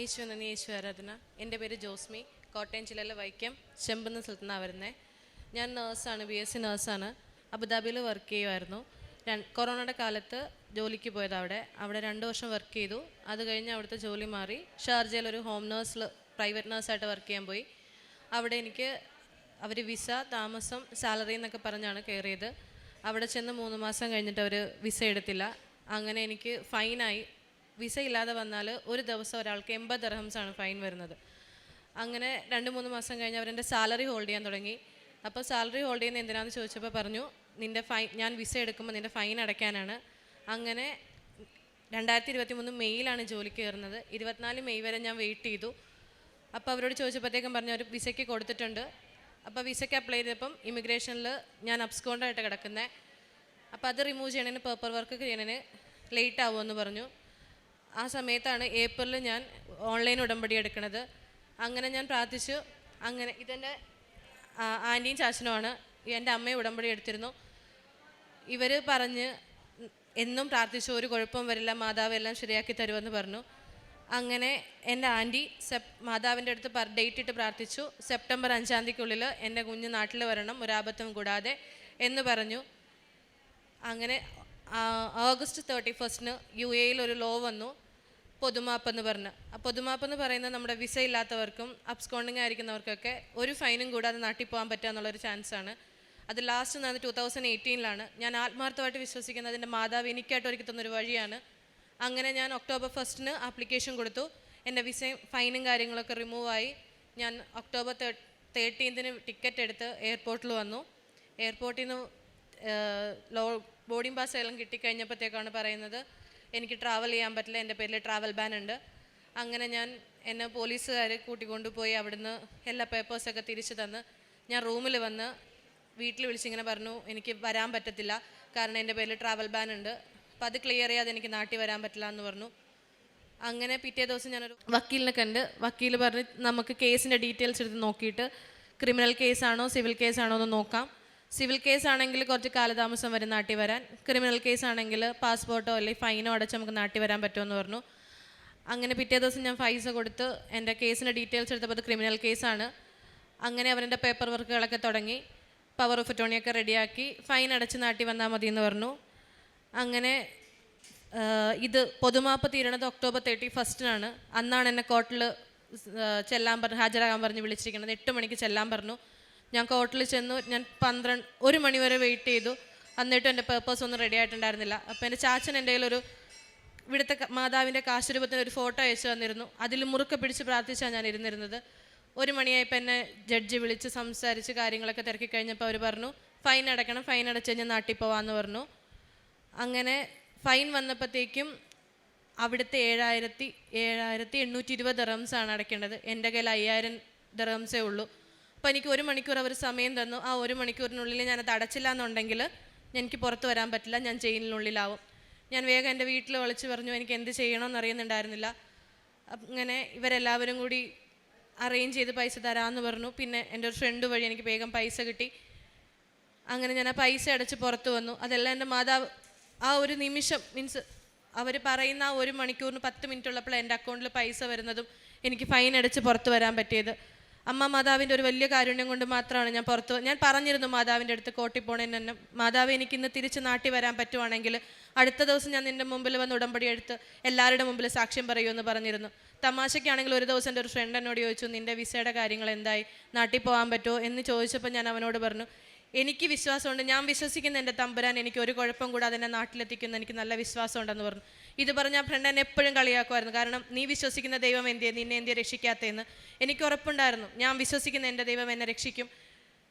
യേശു നന്ദി യേശു ആരാധന. എന്റെ പേര് ജോസ്മി. കോട്ടയം ജില്ലയിലെ വൈക്കം ചെമ്പെന്ന സ്ഥലത്തു നിന്നാണ് വരുന്നത് ഞാൻ നേഴ്സാണ് ബി എസ് സി നേഴ്സാണ്. അബുദാബിയിൽ വർക്ക് ചെയ്യുമായിരുന്നു കൊറോണയുടെ കാലത്ത് ജോലിക്ക് പോയത് അവിടെ. അവിടെ രണ്ട് വർഷം വർക്ക് ചെയ്തു. അത് കഴിഞ്ഞ് അവിടുത്തെ ജോലി മാറി. ഷാർജയിൽ ഒരു ഹോം നേഴ്സിൽ പ്രൈവറ്റ് നേഴ്സായിട്ട് വർക്ക് ചെയ്യാൻ പോയി. അവിടെ എനിക്ക് അവർ വിസ താമസം സാലറി എന്നൊക്കെ പറഞ്ഞാണ് കയറിയത്. അവിടെ ചെന്ന് മൂന്ന് മാസം കഴിഞ്ഞിട്ട് അവർ വിസ എടുത്തില്ല. അങ്ങനെ എനിക്ക് ഫൈനായി വിസ ഇല്ലാതെ വന്നാൽ ഒരു ദിവസം ഒരാൾക്ക് എൺപത് ആണ് ഫൈൻ വരുന്നത്. അങ്ങനെ രണ്ട് മൂന്ന് മാസം കഴിഞ്ഞ് അവരെന്റെ സാലറി ഹോൾഡ് ചെയ്യാൻ തുടങ്ങി. അപ്പോൾ സാലറി ഹോൾഡ് ചെയ്യുന്ന എന്തിനാണെന്ന് ചോദിച്ചപ്പോൾ പറഞ്ഞു നിന്റെ ഫൈൻ ഞാൻ വിസ എടുക്കുമ്പോൾ നിന്റെ ഫൈൻ അടയ്ക്കാനാണ്. അങ്ങനെ രണ്ടായിരത്തി ഇരുപത്തി മൂന്ന് മെയ്യിലാണ് ജോലിക്ക് കയറുന്നത്. ഇരുപത്തിനാല് മെയ് വരെ ഞാൻ വെയിറ്റ് ചെയ്തു. അപ്പോൾ അവരോട് ചോദിച്ചപ്പോഴത്തേക്കും പറഞ്ഞു അവർ വിസയ്ക്ക് കൊടുത്തിട്ടുണ്ട്. അപ്പോൾ വിസയ്ക്ക് അപ്ലൈ ചെയ്തപ്പം ഇമിഗ്രേഷനിൽ ഞാൻ അബ്സ്കോണ്ടായിട്ട് കിടക്കുന്നത് അപ്പോൾ അത് റിമൂവ് ചെയ്യണതിന് പേപ്പർ വർക്ക് ചെയ്യണതിന് ലേറ്റ് ആവുമെന്ന് പറഞ്ഞു. ആ സമയത്താണ് ഏപ്രിലിൽ ഞാൻ ഓൺലൈൻ ഉടമ്പടി എടുക്കുന്നത്. അങ്ങനെ ഞാൻ പ്രാർത്ഥിച്ചു. അങ്ങനെ ഇതെന്റെ ആന്റിയും ചാച്ചനുമാണ് എന്റെ അമ്മയും ഉടമ്പടി എടുത്തിരുന്നു. ഇവർ പറഞ്ഞ് എന്നും പ്രാർത്ഥിച്ചു ഒരു കുഴപ്പം വരില്ല മാതാവ് എല്ലാം ശരിയാക്കി തരുമെന്ന് പറഞ്ഞു. അങ്ങനെ എന്റെ ആന്റി സെപ് മാതാവിന്റെ അടുത്ത് ഡേറ്റ് ഇട്ട് പ്രാർത്ഥിച്ചു. സെപ്റ്റംബർ അഞ്ചാം തീയതിക്കുള്ളിൽ എന്റെ കുഞ്ഞ് നാട്ടിൽ വരണം ഒരാപത്തും കൂടാതെ എന്ന് പറഞ്ഞു. അങ്ങനെ ഓഗസ്റ്റ് തേർട്ടി ഫസ്റ്റിന് യു എയിൽ ഒരു ലോ വന്നു. പൊതുമാപ്പ് എന്ന് പറഞ്ഞ്. ആ പൊതുമാപ്പ് എന്ന് പറയുന്നത് നമ്മുടെ വിസ ഇല്ലാത്തവർക്കും അബ്സ്കോണ്ടിങ് ആയിരിക്കുന്നവർക്കൊക്കെ ഒരു ഫൈനും കൂടാതെ നാട്ടിൽ പോകാൻ പറ്റുക എന്നുള്ളൊരു ചാൻസാണ് അത് ലാസ്റ്റ് നടന്നത് ടൂ തൗസൻഡ് എയ്റ്റീനിലാണ് ഞാൻ ആത്മാർത്ഥമായിട്ട് വിശ്വസിക്കുന്നത് എന്റെ മാതാവ് എനിക്കായിട്ട് ഒരുക്കി തന്നൊരു വഴിയാണ്. അങ്ങനെ ഞാൻ ഒക്ടോബർ ഫസ്റ്റിന് ആപ്ലിക്കേഷൻ കൊടുത്തു. എന്റെ വിസയും ഫൈനും കാര്യങ്ങളൊക്കെ റിമൂവായി ഞാൻ ഒക്ടോബർ തേർട്ടീൻത്തിന് ടിക്കറ്റ് എടുത്ത് എയർപോർട്ടിൽ വന്നു. എയർപോർട്ടിൽ നിന്ന് ലോ ബോർഡിംഗ് പാസ് എല്ലാം കിട്ടിക്കഴിഞ്ഞപ്പോഴത്തേക്കാണ് പറയുന്നത് എനിക്ക് ട്രാവൽ ചെയ്യാൻ പറ്റില്ല. എന്റെ പേരിൽ ട്രാവൽ ബാൻ ഉണ്ട്. അങ്ങനെ ഞാൻ എന്നെ പോലീസുകാർ കൂട്ടിക്കൊണ്ടുപോയി അവിടുന്ന് എല്ലാ പേപ്പേഴ്സൊക്കെ തിരിച്ചു തന്ന് ഞാൻ റൂമിൽ വന്ന് വീട്ടിൽ വിളിച്ചിങ്ങനെ പറഞ്ഞു എനിക്ക് വരാൻ പറ്റത്തില്ല. കാരണം എന്റെ പേരിൽ ട്രാവൽ ബാൻ ഉണ്ട്. അപ്പം അത് ക്ലിയർ ചെയ്യാതെ എനിക്ക് നാട്ടിൽ വരാൻ പറ്റില്ല എന്ന് പറഞ്ഞു. അങ്ങനെ പിറ്റേ ദിവസം ഞാനൊരു വക്കീലിനെ കണ്ട് വക്കീൽ പറഞ്ഞ് നമുക്ക് കേസിന്റെ ഡീറ്റെയിൽസ് എടുത്ത് നോക്കിയിട്ട് ക്രിമിനൽ കേസാണോ സിവിൽ കേസാണോ എന്ന് നോക്കാം. സിവിൽ കേസ് ആണെങ്കിൽ കുറച്ച് കാലതാമസം വരും നാട്ടി വരാൻ. ക്രിമിനൽ കേസ് ആണെങ്കിൽ പാസ്പോർട്ടോ അല്ലെങ്കിൽ ഫൈനോ അടച്ച് നമുക്ക് നാട്ടി വരാൻ പറ്റുമെന്ന് പറഞ്ഞു. അങ്ങനെ പിറ്റേ ദിവസം ഞാൻ ഫൈസ കൊടുത്ത് എന്റെ കേസിന്റെ ഡീറ്റെയിൽസ് എടുത്തപ്പോൾ അത് ക്രിമിനൽ കേസാണ്. അങ്ങനെ അവരെന്റെ പേപ്പർ വർക്കുകളൊക്കെ തുടങ്ങി. പവർ ഓഫ് അറ്റോണിയൊക്കെ റെഡിയാക്കി. ഫൈൻ അടച്ച് നാട്ടി വന്നാൽ മതി എന്ന് പറഞ്ഞു. അങ്ങനെ ഇത് പൊതുമാപ്പ് തീരണത് ഒക്ടോബർ തേർട്ടി ഫസ്റ്റിനാണ്. അന്നാണ് എന്നെ കോർട്ടിൽ ചെല്ലാൻ പറഞ്ഞ് ഹാജരാകാൻ പറഞ്ഞ് വിളിച്ചിരിക്കുന്നത്. എട്ട് മണിക്ക് ചെല്ലാൻ പറഞ്ഞു. ഞാൻ കോർട്ടിൽ ചെന്നു ഞാൻ പന്ത്രണ്ട് ഒരു മണി വരെ വെയിറ്റ് ചെയ്തു. എന്നിട്ടും എന്റെ പേപ്പേഴ്സ് ഒന്നും റെഡി ആയിട്ടുണ്ടായിരുന്നില്ല. അപ്പോൾ എന്റെ ചാച്ചൻ എന്റെ ഒരു ഇവിടുത്തെ മാതാവിന്റെ കാശുരൂപത്തിന് ഒരു ഫോട്ടോ അയച്ചു തന്നിരുന്നു. അതിൽ മുറുക്കെ പിടിച്ച് പ്രാർത്ഥിച്ചാണ് ഞാൻ ഇരുന്നിരുന്നത്. ഒരു മണിയായപ്പോൾ എന്നെ ജഡ്ജി വിളിച്ച് സംസാരിച്ച് കാര്യങ്ങളൊക്കെ തിരക്കി കഴിഞ്ഞപ്പോൾ അവർ പറഞ്ഞു ഫൈൻ അടയ്ക്കണം ഫൈൻ അടച്ച് കഴിഞ്ഞാൽ നാട്ടിൽ പോവാമെന്ന് പറഞ്ഞു. അങ്ങനെ ഫൈൻ വന്നപ്പോഴത്തേക്കും അവിടുത്തെ ഏഴായിരത്തി ഏഴായിരത്തി എണ്ണൂറ്റി ഇരുപത് ദറംസ് ആണ് അടയ്ക്കേണ്ടത്. എന്റെ കയ്യിൽ അയ്യായിരം ദറംസേ ഉള്ളൂ. അപ്പോൾ എനിക്ക് ഒരു മണിക്കൂർ അവർ സമയം തന്നു. ആ ഒരു മണിക്കൂറിനുള്ളിൽ ഞാനത് അടച്ചില്ല എന്നുണ്ടെങ്കിൽ എനിക്ക് പുറത്ത് വരാൻ പറ്റില്ല. ഞാൻ ജയിലിനുള്ളിലാവും. ഞാൻ വേഗം എന്റെ വീട്ടിൽ വിളിച്ച് പറഞ്ഞു എനിക്ക് എന്ത് ചെയ്യണമെന്ന് അറിയുന്നുണ്ടായിരുന്നില്ല. അങ്ങനെ ഇവരെല്ലാവരും കൂടി അറേഞ്ച് ചെയ്ത് പൈസ തരാമെന്ന് പറഞ്ഞു. പിന്നെ എന്റെ ഒരു ഫ്രണ്ട് വഴി എനിക്ക് വേഗം പൈസ കിട്ടി. അങ്ങനെ ഞാൻ ആ പൈസ അടച്ച് പുറത്ത് വന്നു. അതെല്ലാം എന്റെ മാതാവ് ആ ഒരു നിമിഷം മീൻസ് അവർ പറയുന്ന ആ ഒരു മണിക്കൂറിന് പത്ത് മിനിറ്റ് ഉള്ളപ്പോൾ എന്റെ അക്കൗണ്ടിൽ പൈസ വരുന്നതും എനിക്ക് ഫൈൻ അടച്ച് പുറത്ത് വരാൻ പറ്റിയത്. അമ്മ മാതാവിന്റെ ഒരു വലിയ കാരുണ്യം കൊണ്ട് മാത്രമാണ് ഞാൻ പുറത്ത് ഞാൻ പറഞ്ഞിരുന്നു മാതാവിന്റെ അടുത്ത് കോട്ടി പോണേന് തന്നെ. മാതാവ് എനിക്ക് ഇന്ന് തിരിച്ച് നാട്ടിൽ വരാൻ പറ്റുവാണെങ്കിൽ അടുത്ത ദിവസം ഞാൻ നിന്റെ മുമ്പിൽ വന്ന് ഉടമ്പടി എടുത്ത് എല്ലാവരുടെ മുമ്പിൽ സാക്ഷ്യം പറയുമെന്ന് പറഞ്ഞിരുന്നു. തമാശയ്ക്കാണെങ്കിൽ ഒരു ദിവസം എന്റെ ഒരു ഫ്രണ്ട് എന്നോട് ചോദിച്ചു നിന്റെ വിസയുടെ കാര്യങ്ങൾ എന്തായി? നാട്ടിൽ പോകാൻ പറ്റുമോ? എന്ന് ചോദിച്ചപ്പോൾ ഞാൻ അവനോട് പറഞ്ഞു എനിക്ക് വിശ്വാസമുണ്ട്. ഞാൻ വിശ്വസിക്കുന്ന എന്റെ തമ്പുരാൻ എനിക്ക് ഒരു കുഴപ്പം കൂടാതെ എന്നെ നാട്ടിലെത്തിക്കുന്ന എനിക്ക് നല്ല വിശ്വാസമുണ്ടെന്ന് പറഞ്ഞു. ഇത് പറഞ്ഞ ആ ഫ്രണ്ട് എന്നെ എപ്പോഴും കളിയാക്കുമായിരുന്നു. കാരണം നീ വിശ്വസിക്കുന്ന ദൈവം എന്തിയെ നിന്നെ എന്തിയെ രക്ഷിക്കാത്തതെന്ന്. എനിക്ക് ഉറപ്പുണ്ടായിരുന്നു. ഞാൻ വിശ്വസിക്കുന്ന എന്റെ ദൈവം എന്നെ രക്ഷിക്കും.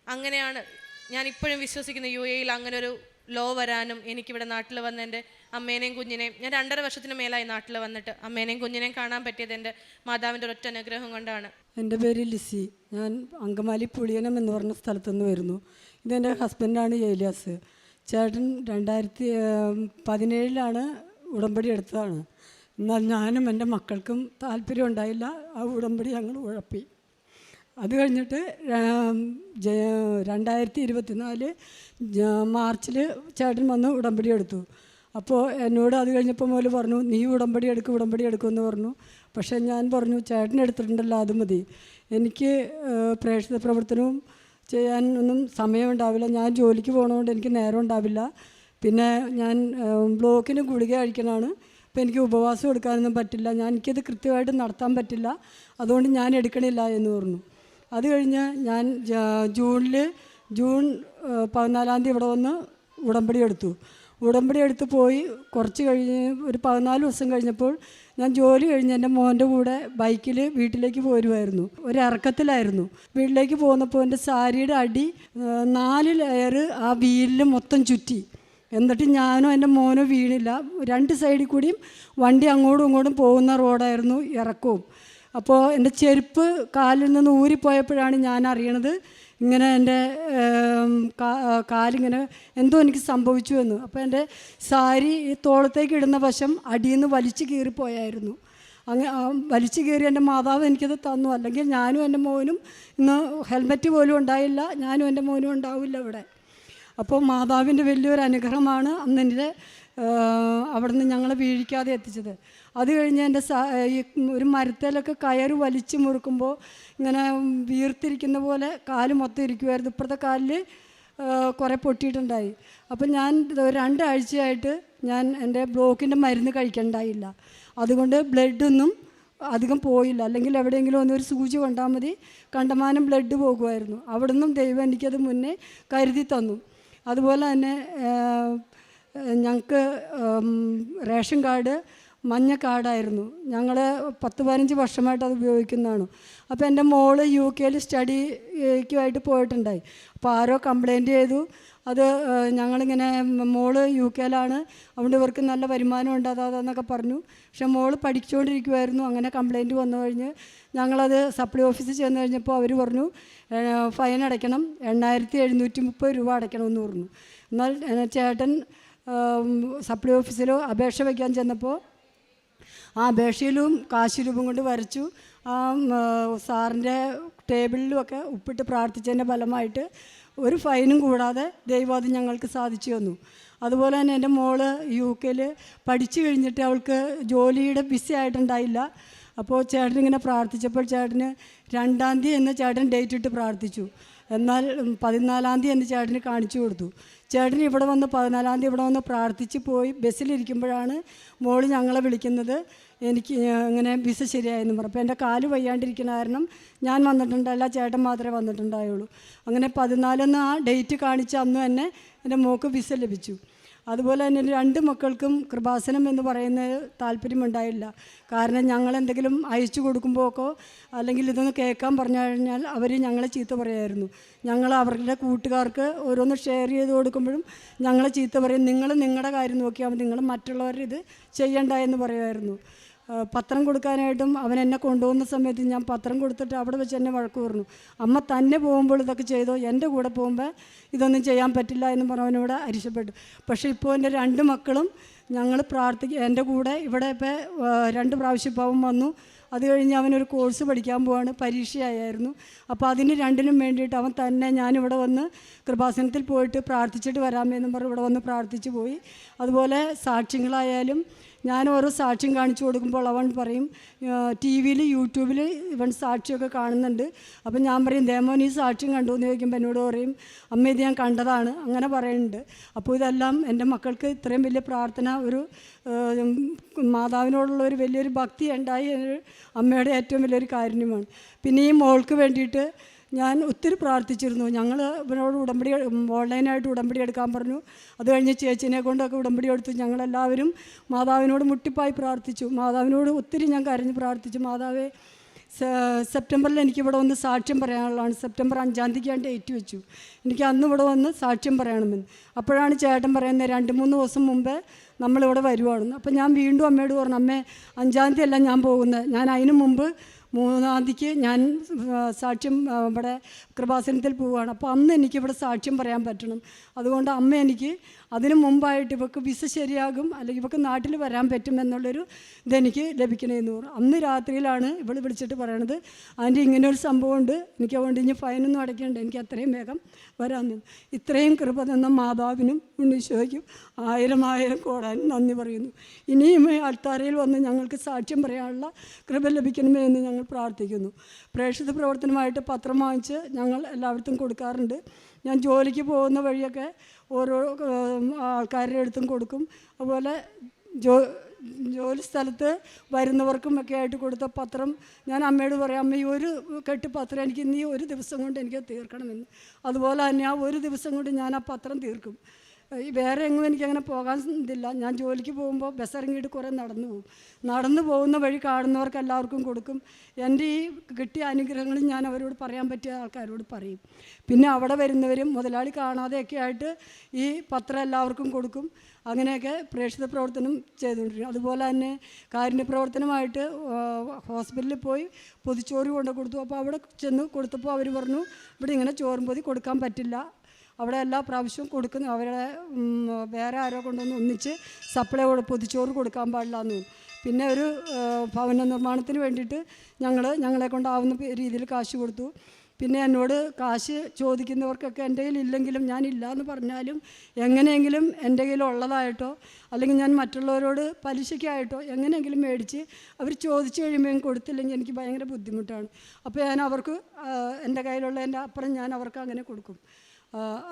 അങ്ങനെയാണ് ഞാൻ ഇപ്പോഴും വിശ്വസിക്കുന്ന യു എയിൽ അങ്ങനെ ഒരു ലോ വരാനും എനിക്കിവിടെ നാട്ടിൽ വന്ന എന്റെ അമ്മേനെയും കുഞ്ഞിനെയും ഞാൻ രണ്ടര വർഷത്തിന് മേലായി നാട്ടിൽ വന്നിട്ട് അമ്മേനെയും കുഞ്ഞിനെയും കാണാൻ പറ്റിയത് എന്റെ മാതാവിന്റെ ഒരൊറ്റ അനുഗ്രഹം കൊണ്ടാണ്. എന്റെ പേര് ലിസി. ഞാൻ അങ്കമാലി പുളിയനം എന്ന് പറഞ്ഞ സ്ഥലത്തുനിന്ന് വരുന്നു. ഇതെന്റെ ഹസ്ബൻഡാണ് ജയിലാസ് ചേട്ടൻ രണ്ടായിരത്തി പതിനേഴിലാണ് ഉടമ്പടി എടുത്തതാണ്. എന്നാൽ ഞാനും എന്റെ മക്കൾക്കും താല്പര്യം ഉണ്ടായില്ല. ആ ഉടമ്പടി ഞങ്ങൾ ഉഴപ്പി. അത് കഴിഞ്ഞിട്ട് രണ്ടായിരത്തി ഇരുപത്തിനാല് മാർച്ചിൽ ചേട്ടൻ വന്ന് ഉടമ്പടി എടുത്തു. അപ്പോൾ എന്നോട് അത് കഴിഞ്ഞപ്പോൾ മുതൽ പറഞ്ഞു നീ ഉടമ്പടി എടുക്കും ഉടമ്പടി എടുക്കുമെന്ന് പറഞ്ഞു. പക്ഷേ ഞാൻ പറഞ്ഞു ചേട്ടൻ എടുത്തിട്ടുണ്ടല്ലോ അത് മതി. എനിക്ക് പ്രേക്ഷിത പ്രവർത്തനവും ചെയ്യാൻ ഒന്നും സമയമുണ്ടാവില്ല. ഞാൻ ജോലിക്ക് പോകണതുകൊണ്ട് എനിക്ക് നേരം ഉണ്ടാവില്ല പിന്നെ ഞാൻ ബ്ലോക്കിന് ഗുളിക കഴിക്കണതാണ് അപ്പോൾ എനിക്ക് ഉപവാസം എടുക്കാനൊന്നും പറ്റില്ല. ഞാൻ എനിക്കത് കൃത്യമായിട്ട് നടത്താൻ പറ്റില്ല. അതുകൊണ്ട് ഞാൻ എടുക്കണില്ല എന്ന് പറഞ്ഞു. അത് കഴിഞ്ഞ് ഞാൻ ജൂണിൽ ജൂൺ പതിനാലാം തീയതി ഇവിടെ വന്ന് ഉടമ്പടി എടുത്തു. ഉടമ്പടി എടുത്ത് പോയി കുറച്ച് കഴിഞ്ഞ് ഒരു പതിനാല് ദിവസം കഴിഞ്ഞപ്പോൾ ഞാൻ ജോലി കഴിഞ്ഞ് എന്റെ മോന്റെ കൂടെ ബൈക്കിൽ വീട്ടിലേക്ക് പോരുമായിരുന്നു ഒരു ഇറക്കത്തിലായിരുന്നു വീട്ടിലേക്ക് പോന്നപ്പോൾ എന്റെ സാരിയുടെ അടി നാല് ലെയർ ആ വീലിൽ മൊത്തം ചുറ്റി. എന്നിട്ട് ഞാനും എന്റെ മോനോ വീണില്ല. രണ്ട് സൈഡിൽ കൂടിയും വണ്ടി അങ്ങോട്ടും ഇങ്ങോട്ടും പോകുന്ന റോഡായിരുന്നു ഇറക്കവും. അപ്പോൾ എന്റെ ചെരുപ്പ് കാലിൽ നിന്ന് ഊരിപ്പോയപ്പോഴാണ് ഞാൻ അറിയണത് ഇങ്ങനെ എന്റെ കാലിങ്ങനെ എന്തോ എനിക്ക് സംഭവിച്ചു എന്ന്. അപ്പോൾ എന്റെ സാരി ഈ തോളത്തേക്ക് ഇടുന്ന വശം അടിയിൽ നിന്ന് വലിച്ചു കീറിപ്പോയായിരുന്നു അങ്ങ് വലിച്ചു കീറി എന്റെ മാതാവ് എനിക്കത് തന്നു. അല്ലെങ്കിൽ ഞാനും എന്റെ മോനും ഇന്ന് ഹെൽമെറ്റ് പോലും ഉണ്ടായില്ല. ഞാനും എന്റെ മോനും ഉണ്ടാവില്ല ഇവിടെ. അപ്പോൾ മാതാവിന്റെ വലിയൊരു അനുഗ്രഹമാണ് അന്ന് എന്റെ അവിടെ നിന്ന് ഞങ്ങളെ വീഴിക്കാതെ എത്തിച്ചത്. അത് കഴിഞ്ഞ് എന്റെ ഒരു മരത്തേലൊക്കെ കയറ് വലിച്ചു മുറുക്കുമ്പോൾ ഇങ്ങനെ വീർത്തിരിക്കുന്ന പോലെ കാൽ മൊത്തം ഇരിക്കുമായിരുന്നു ഇപ്പുറത്തെ കാലിൽ കുറേ പൊട്ടിയിട്ടുണ്ടായി. അപ്പം ഞാൻ രണ്ടാഴ്ചയായിട്ട് ഞാൻ എന്റെ ബ്ലോക്കിന്റെ മരുന്ന് കഴിക്കണ്ടായില്ല. അതുകൊണ്ട് ബ്ലഡൊന്നും അധികം പോയില്ല. അല്ലെങ്കിൽ എവിടെയെങ്കിലും ഒന്നൊരു സൂചി കൊണ്ടാൽ മതി. കണ്ടമാനം ബ്ലഡ് പോകുമായിരുന്നു. അവിടെ നിന്നും ദൈവം എനിക്കത് മുന്നേ കരുതി തന്നു. അതുപോലെ തന്നെ ഞങ്ങൾക്ക് റേഷൻ കാർഡ് മഞ്ഞ കാർഡായിരുന്നു. ഞങ്ങൾ പത്ത് പതിനഞ്ച് വർഷമായിട്ട് അത് ഉപയോഗിക്കുന്നതാണ്. അപ്പോൾ എന്റെ മോൾ യു കെയിൽ സ്റ്റഡിക്കുമായിട്ട് പോയിട്ടുണ്ടായി. അപ്പോൾ ആരോ കംപ്ലൈന്റ് ചെയ്തു. അത് ഞങ്ങളിങ്ങനെ മോൾ യു കെയിലാണ്. അതുകൊണ്ട് ഇവർക്ക് നല്ല വരുമാനം ഉണ്ട് അതാതെന്നൊക്കെ പറഞ്ഞു. പക്ഷെ മോൾ പഠിച്ചുകൊണ്ടിരിക്കുമായിരുന്നു അങ്ങനെ കംപ്ലൈന്റ് വന്നു കഴിഞ്ഞ് ഞങ്ങളത് സപ്ലൈ ഓഫീസിൽ ചെന്ന് കഴിഞ്ഞപ്പോൾ അവർ പറഞ്ഞു ഫൈൻ അടയ്ക്കണം. എണ്ണായിരത്തി എഴുന്നൂറ്റി മുപ്പത് രൂപ അടയ്ക്കണമെന്ന് പറഞ്ഞു. എന്നാൽ ചേട്ടൻ സപ്ലൈ ഓഫീസിലോ അപേക്ഷ വയ്ക്കാൻ ചെന്നപ്പോൾ ആ അപേക്ഷയിലും കാശ് രൂപം കൊണ്ട് വരച്ചു. ആ സാറിന്റെ ടേബിളിലുമൊക്കെ ഉപ്പിട്ട് പ്രാർത്ഥിച്ചതിന്റെ ഫലമായിട്ട് ഒരു ഫൈനും കൂടാതെ ദൈവം അത് ഞങ്ങൾക്ക് സാധിച്ചു തന്നു. അതുപോലെ തന്നെ എന്റെ മോൾ യു കെയിൽ പഠിച്ചു കഴിഞ്ഞിട്ട് അവൾക്ക് ജോലിയുടെ ബിസി ആയിട്ടുണ്ടായില്ല. അപ്പോൾ ചേട്ടൻ ഇങ്ങനെ പ്രാർത്ഥിച്ചപ്പോൾ ചേട്ടന് രണ്ടാം തീയതി എന്ന് ചേട്ടൻ ഡേറ്റ് ഇട്ട് പ്രാർത്ഥിച്ചു. എന്നാൽ പതിനാലാം തീയതി എന്റെ ചേട്ടന് കാണിച്ചു കൊടുത്തു. ചേട്ടൻ ഇവിടെ വന്ന് പതിനാലാം തീയതി ഇവിടെ വന്ന് പ്രാർത്ഥിച്ച് പോയി ബസ്സിലിരിക്കുമ്പോഴാണ് മോൾ ഞങ്ങളെ വിളിക്കുന്നത്. എനിക്ക് ഇങ്ങനെ വിസ ശരിയായെന്ന് പറഞ്ഞു. അപ്പോൾ എന്റെ കാൽ വയ്യാണ്ടിരിക്കുന്ന കാരണം ഞാൻ വന്നിട്ടുണ്ടല്ല ചേട്ടൻ മാത്രമേ വന്നിട്ടുണ്ടായുള്ളൂ. അങ്ങനെ പതിനാലെന്ന് ആ ഡേറ്റ് കാണിച്ച അന്ന് തന്നെ എന്റെ മോക്ക് വിസ ലഭിച്ചു. അതുപോലെ തന്നെ രണ്ട് മക്കൾക്കും കൃപാസനം എന്ന് പറയുന്ന താല്പര്യമുണ്ടായില്ല. കാരണം ഞങ്ങൾ എന്തെങ്കിലും അയച്ചു കൊടുക്കുമ്പോഴൊക്കെ അല്ലെങ്കിൽ ഇതൊന്ന് കേൾക്കാൻ പറഞ്ഞു കഴിഞ്ഞാൽ അവർ ഞങ്ങളെ ചീത്ത പറയായിരുന്നു. ഞങ്ങൾ അവരുടെ കൂട്ടുകാർക്ക് ഓരോന്ന് ഷെയർ ചെയ്ത് കൊടുക്കുമ്പോഴും ഞങ്ങളെ ചീത്ത പറയും. നിങ്ങൾ നിങ്ങളുടെ കാര്യം നോക്കിയാൽ നിങ്ങൾ മറ്റുള്ളവരുടെ ഇത് ചെയ്യണ്ട എന്ന് പറയുമായിരുന്നു. പത്രം കൊടുക്കാനായിട്ടും അവൻ എന്നെ കൊണ്ടുപോകുന്ന സമയത്ത് ഞാൻ പത്രം കൊടുത്തിട്ട് അവിടെ വെച്ച് എന്നെ വഴക്ക് പറഞ്ഞു. അമ്മ തന്നെ പോകുമ്പോൾ ഇതൊക്കെ ചെയ്തോ? എന്റെ കൂടെ പോകുമ്പോൾ ഇതൊന്നും ചെയ്യാൻ പറ്റില്ല എന്ന് പറഞ്ഞവനോട് അരിശപ്പെട്ടു. പക്ഷേ ഇപ്പോൾ എന്റെ രണ്ട് മക്കളും ഞങ്ങൾ പ്രാർത്ഥിക്കുക എന്റെ കൂടെ ഇവിടെ ഇപ്പോൾ രണ്ട് പ്രാവശ്യം ഇപ്പം വന്നു. അത് കഴിഞ്ഞ് അവനൊരു കോഴ്സ് പഠിക്കാൻ പോവാണ് പരീക്ഷയായിരുന്നു. അപ്പോൾ അതിന് രണ്ടിനും വേണ്ടിയിട്ട് അവൻ തന്നെ ഞാനിവിടെ വന്ന് കൃപാസനത്തിൽ പോയിട്ട് പ്രാർത്ഥിച്ചിട്ട് വരാമെന്നും പറഞ്ഞ് ഇവിടെ വന്ന് പ്രാർത്ഥിച്ചു പോയി. അതുപോലെ സാക്ഷ്യങ്ങളായാലും ഞാൻ ഓരോ സാക്ഷ്യം കാണിച്ചു കൊടുക്കുമ്പോൾ അവൻ പറയും ടി വിയിൽ യൂട്യൂബിൽ ഇവൻ സാക്ഷിയൊക്കെ കാണുന്നുണ്ട്. അപ്പം ഞാൻ പറയും ദേമോൻ ഈ സാക്ഷ്യം കണ്ടു? എന്ന് ചോദിക്കുമ്പോൾ എന്നോട് പറയും അമ്മ ഇത് ഞാൻ കണ്ടതാണ്. അങ്ങനെ പറയുന്നുണ്ട് അപ്പോൾ ഇതെല്ലാം എന്റെ മക്കൾക്ക് ഇത്രയും വലിയ പ്രാർത്ഥന ഒരു മാതാവിനോടുള്ള ഒരു വലിയൊരു ഭക്തി ഉണ്ടായി അമ്മയുടെ ഏറ്റവും വലിയൊരു കാരുണ്യമാണ്. പിന്നെ ഈ മോൾക്ക് വേണ്ടിയിട്ട് ഞാൻ ഒത്തിരി പ്രാർത്ഥിച്ചിരുന്നു. ഞങ്ങൾ ഇവനോട് ഉടമ്പടി ഓൺലൈനായിട്ട് ഉടമ്പടി എടുക്കാൻ പറഞ്ഞു. അത് കഴിഞ്ഞ് ചേച്ചിനെ കൊണ്ടൊക്കെ ഉടമ്പടി എടുത്തു. ഞങ്ങളെല്ലാവരും മാതാവിനോട് മുട്ടിപ്പായി പ്രാർത്ഥിച്ചു. മാതാവിനോട് ഒത്തിരി ഞാൻ കരഞ്ഞ് പ്രാർത്ഥിച്ചു. മാതാവേ സെപ്റ്റംബറിൽ എനിക്ക് എനിക്കിവിടെ വന്ന് സാക്ഷ്യം പറയാനുള്ളതാണ്. സെപ്റ്റംബർ അഞ്ചാം തീയതി ഞാൻ ഡേറ്റ് വെച്ചു. എനിക്ക് അന്ന് ഇവിടെ വന്ന് സാക്ഷ്യം പറയണമെന്ന്. അപ്പോഴാണ് ചേട്ടൻ പറയുന്നത് രണ്ട് മൂന്ന് ദിവസം മുമ്പേ നമ്മളിവിടെ വരുവാണെന്ന്. അപ്പോൾ ഞാൻ വീണ്ടും അമ്മയോട് പറഞ്ഞു അമ്മേ അഞ്ചാം തീയതി അല്ല ഞാൻ പോകുന്നത്. ഞാൻ അതിനു മുമ്പ് മൂന്നാം തീയതിക്ക് ഞാൻ സാക്ഷ്യം ഇവിടെ കൃപാസനത്തിൽ പോവുകയാണ്. അപ്പോൾ അന്ന് എനിക്ക് ഇവിടെ സാക്ഷ്യം പറയാൻ പറ്റണം. അതുകൊണ്ട് അമ്മ എനിക്ക് അതിനു മുമ്പായിട്ട് ഇവക്ക് വിസ ശരിയാകും അല്ലെങ്കിൽ ഇവക്ക് നാട്ടിൽ വരാൻ പറ്റും എന്നുള്ളൊരു ഇതെനിക്ക് ലഭിക്കണമെന്ന് പറഞ്ഞു. അന്ന് രാത്രിയിലാണ് ഇവൾ വിളിച്ചിട്ട് പറയണത് അതിന്റെ ഇങ്ങനെ ഒരു സംഭവമുണ്ട്. എനിക്ക് അതുകൊണ്ട് ഇനി ഫൈനൊന്നും അടയ്ക്കേണ്ട. എനിക്ക് അത്രയും വേഗം വരാമെന്ന് ഇത്രയും കൃപ തന്ന മാതാവിനും ഉണ്ണീശോയ്ക്കും ആയിരം ആയിരം കോടാനും നന്ദി പറയുന്നു. ഇനിയും അൾത്താരയിൽ വന്ന് ഞങ്ങൾക്ക് സാക്ഷ്യം പറയാനുള്ള കൃപ ലഭിക്കണമേ എന്ന് ഞങ്ങൾ പ്രാർത്ഥിക്കുന്നു. പ്രേക്ഷിത പ്രവർത്തനമായിട്ട് പത്രം വാങ്ങിച്ച് ഞങ്ങൾ എല്ലാവർക്കും കൊടുക്കാറുണ്ട്. ഞാൻ ജോലിക്ക് പോകുന്ന വഴിയൊക്കെ ഓരോ ആൾക്കാരുടെ അടുത്തും കൊടുക്കും. അതുപോലെ ജോ ജോലി സ്ഥലത്ത് വരുന്നവർക്കും ഒക്കെ ആയിട്ട് കൊടുത്ത പത്രം ഞാൻ അമ്മയോട് പറയാം അമ്മ ഈ ഒരു കെട്ട് പത്രം എനിക്ക് ഇനി ഒരു ദിവസം കൊണ്ട് എനിക്ക് തീർക്കണമെന്ന്. അതുപോലെ തന്നെ ആ ഒരു ദിവസം കൊണ്ട് ഞാൻ ആ പത്രം തീർക്കും. ഈ വേറെ എങ്ങും എനിക്കങ്ങനെ പോകാൻ ഇതില്ല. ഞാൻ ജോലിക്ക് പോകുമ്പോൾ ബസ് ഇറങ്ങിയിട്ട് കുറേ നടന്നു പോകും. നടന്നു പോകുന്ന വഴി കാണുന്നവർക്ക് എല്ലാവർക്കും കൊടുക്കും. എന്റെ ഈ കിട്ടിയ അനുഗ്രഹങ്ങൾ ഞാൻ അവരോട് പറയാൻ പറ്റിയ ആൾക്കാരോട് പറയും. പിന്നെ അവിടെ വരുന്നവരും മുതലാളി കാണാതെയൊക്കെ ആയിട്ട് ഈ പത്രം എല്ലാവർക്കും കൊടുക്കും. അങ്ങനെയൊക്കെ പ്രേക്ഷിത പ്രവർത്തനം ചെയ്തുകൊണ്ടിരിക്കും. അതുപോലെ തന്നെ കാരുണ്യ പ്രവർത്തനമായിട്ട് ഹോസ്പിറ്റലിൽ പോയി പൊതിച്ചോറ് കൊണ്ട് കൊടുത്തു അപ്പോൾ അവിടെ ചെന്ന് കൊടുത്തപ്പോൾ അവർ പറഞ്ഞു ഇവിടെ ഇങ്ങനെ ചോറും പൊതി കൊടുക്കാൻ പറ്റില്ല. അവിടെ എല്ലാ പ്രാവശ്യവും കൊടുക്കുന്ന. അവരുടെ വേറെ ആരോ കൊണ്ടൊന്ന് ഒന്നിച്ച് സപ്ലൈ കൊടു പൊതിച്ചോറ് കൊടുക്കാൻ പാടില്ല എന്ന് പിന്നെ ഒരു ഭവന നിർമ്മാണത്തിന് വേണ്ടിയിട്ട് ഞങ്ങൾ ഞങ്ങളെ കൊണ്ടാവുന്ന രീതിയിൽ കാശ് കൊടുത്തു. പിന്നെ എന്നോട് കാശ് ചോദിക്കുന്നവർക്കൊക്കെ എന്റെ കയ്യിൽ ഇല്ലെങ്കിലും ഞാൻ ഇല്ല എന്ന് പറഞ്ഞാലും എങ്ങനെയെങ്കിലും എന്റെ കയ്യിൽ ഉള്ളതായിട്ടോ അല്ലെങ്കിൽ ഞാൻ മറ്റുള്ളവരോട് പലിശയ്ക്കായിട്ടോ എങ്ങനെയെങ്കിലും മേടിച്ച് അവർ ചോദിച്ചു കഴിയുമ്പോൾ കൊടുത്തില്ലെങ്കിൽ എനിക്ക് ഭയങ്കര ബുദ്ധിമുട്ടാണ്. അപ്പോൾ ഞാൻ അവർക്ക് എന്റെ കയ്യിലുള്ള എന്റെ അപ്പുറം ഞാൻ അവർക്ക് അങ്ങനെ കൊടുക്കും.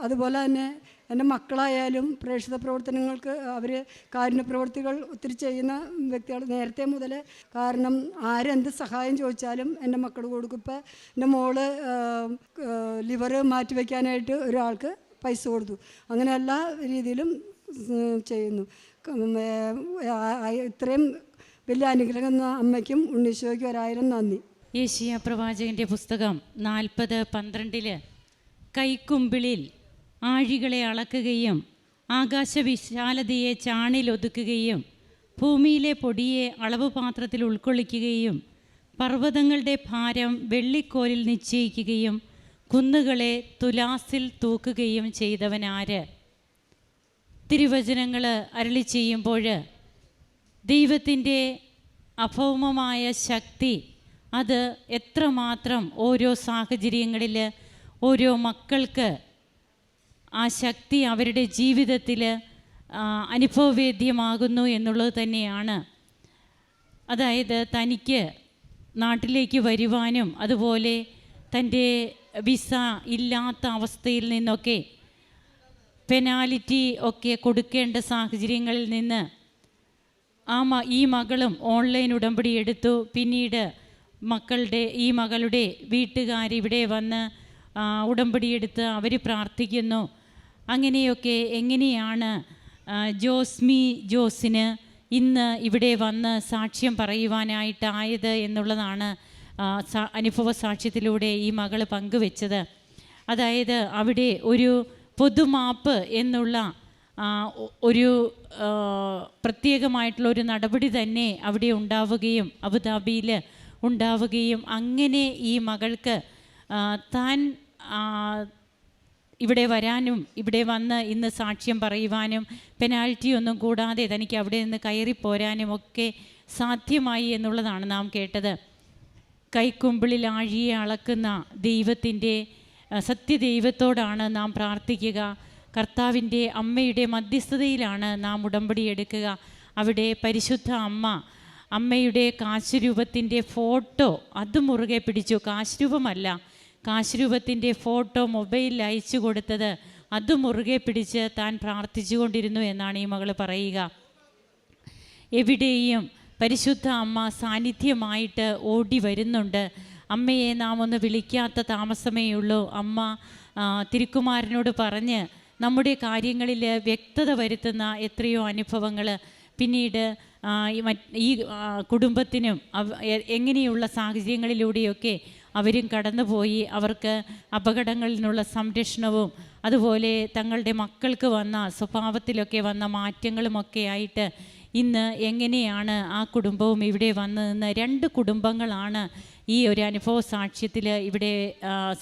അതുപോലെ തന്നെ എന്റെ മക്കളായാലും പ്രേക്ഷിത പ്രവർത്തനങ്ങൾക്ക് അവർ കാരുണ്യ പ്രവർത്തികൾ ഒത്തിരി ചെയ്യുന്ന വ്യക്തികൾ നേരത്തെ മുതൽ. കാരണം ആരെന്ത് സഹായം ചോദിച്ചാലും എന്റെ മക്കൾ കൊടുക്കും. ഇപ്പം എന്റെ മോൾ ലിവറ് മാറ്റി വയ്ക്കാനായിട്ട് ഒരാൾക്ക് പൈസ കൊടുത്തു. അങ്ങനെ എല്ലാ രീതിയിലും ചെയ്യുന്നു. ഇത്രയും വലിയ അനുഗ്രഹം എന്ന അമ്മയ്ക്കും ഉണ്ണീശോയ്ക്കും ഒരായിരം നന്ദി. യേശിയ പ്രവാചകന്റെ പുസ്തകം നാൽപ്പത് പന്ത്രണ്ടിൽ കൈക്കുമ്പിളിൽ ആഴികളെ അളക്കുകയും ആകാശവിശാലതയെ ചാണിലൊതുക്കുകയും ഭൂമിയിലെ പൊടിയെ അളവ് പാത്രത്തിൽ ഉൾക്കൊള്ളിക്കുകയും പർവതങ്ങളുടെ ഭാരം വെള്ളിക്കോലിൽ നിശ്ചയിക്കുകയും കുന്നുകളെ തുലാസിൽ തൂക്കുകയും ചെയ്തവനാര്? തിരുവചനങ്ങൾ അരളി ചെയ്യുമ്പോൾ ദൈവത്തിന്റെ അഭൗമമായ ശക്തി അത് എത്രമാത്രം ഓരോ സാഹചര്യങ്ങളിൽ ഓരോ മക്കൾക്ക് ആ ശക്തി അവരുടെ ജീവിതത്തിൽ അനുഭവവേദ്യമാകുന്നു എന്നുള്ളത് തന്നെയാണ്. അതായത് തനിക്ക് നാട്ടിലേക്ക് വരുവാനും അതുപോലെ തന്റെ വിസ ഇല്ലാത്ത അവസ്ഥയിൽ നിന്നൊക്കെ പെനാലിറ്റി ഒക്കെ കൊടുക്കേണ്ട സാഹചര്യങ്ങളിൽ നിന്ന് ആ മ ഈ മകളും ഓൺലൈൻ ഉടമ്പടി എടുത്തു. പിന്നീട് മക്കളുടെ ഈ മകളുടെ വീട്ടുകാരിവിടെ വന്ന് ആ, ഉടമ്പടി എടുത്ത് അവർ പ്രാർത്ഥിക്കുന്നു. അങ്ങനെയൊക്കെ എങ്ങനെയാണ് ജോസ്മി ജോസിന് ഇന്ന് ഇവിടെ വന്ന് സാക്ഷ്യം പറയുവാനായിട്ടായത് എന്നുള്ളതാണ് അനുഭവ സാക്ഷ്യത്തിലൂടെ ഈ മകൾ പങ്കുവെച്ചത്. അതായത് അവിടെ ഒരു പൊതുമാപ്പ് എന്നുള്ള ഒരു പ്രത്യേകമായിട്ടുള്ള ഒരു നടപടി തന്നെ അവിടെ ഉണ്ടാവുകയും അബുദാബിയിൽ ഉണ്ടാവുകയും അങ്ങനെ ഈ മകൾക്ക് താൻ ഇവിടെ വരാനും ഇവിടെ വന്ന് ഇന്ന് സാക്ഷ്യം പറയുവാനും പെനാൽറ്റി ഒന്നും കൂടാതെ തനിക്ക് അവിടെ നിന്ന് കയറി പോരാനും ഒക്കെ സാധ്യമായി എന്നുള്ളതാണ് നാം കേട്ടത്. കൈക്കുമ്പിളിൽ ആഴിയെ അളക്കുന്ന ദൈവത്തിന്റെ സത്യദൈവത്തോടാണ് നാം പ്രാർത്ഥിക്കുക. കർത്താവിന്റെ അമ്മയുടെ മധ്യസ്ഥതയിലാണ് നാം ഉടമ്പടി എടുക്കുക. അവിടെ പരിശുദ്ധ അമ്മ അമ്മയുടെ കാശുരൂപത്തിന്റെ ഫോട്ടോ അത് മുറുകെ പിടിച്ചു. കാശുരൂപമല്ല കാശുരൂപത്തിന്റെ ഫോട്ടോ മൊബൈലിൽ അയച്ചു കൊടുത്തത് അത് മുറുകെ പിടിച്ച് താൻ പ്രാർത്ഥിച്ചുകൊണ്ടിരുന്നു എന്നാണ് ഈ മകൾ പറയുക. എവിടെയും പരിശുദ്ധ അമ്മ സാന്നിധ്യമായിട്ട് ഓടി വരുന്നുണ്ട്. അമ്മയെ നാം ഒന്ന് വിളിക്കാത്ത താമസമേ ഉള്ളൂ. അമ്മ തിരുക്കുമാരനോട് പറഞ്ഞ് നമ്മുടെ കാര്യങ്ങളിൽ വ്യക്തത വരുത്തുന്ന എത്രയോ അനുഭവങ്ങൾ പിന്നീട് ഈ കുടുംബത്തിനും എങ്ങനെയുള്ള സാഹചര്യങ്ങളിലൂടെയൊക്കെ അവരും കടന്നുപോയി അവർക്ക് അപകടങ്ങളിലുള്ള സംരക്ഷണവും അതുപോലെ തങ്ങളുടെ മക്കൾക്ക് വന്ന സ്വഭാവത്തിലൊക്കെ വന്ന മാറ്റങ്ങളുമൊക്കെ ആയിട്ട് ഇന്ന് എങ്ങനെയാണ് ആ കുടുംബവും ഇവിടെ വന്നു നിന്ന് രണ്ട് കുടുംബങ്ങളാണ് ഈ ഒരു അനുഭവ സാക്ഷ്യത്തിൽ ഇവിടെ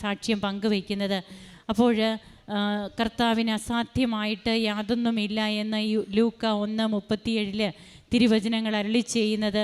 സാക്ഷ്യം പങ്കുവയ്ക്കുന്നത്. അപ്പോൾ കർത്താവിന് അസാധ്യമായിട്ട് യാതൊന്നുമില്ല എന്ന് ലൂക്ക ഒന്ന് മുപ്പത്തിയേഴിൽ തിരുവചനങ്ങൾ അരളി ചെയ്യുന്നത്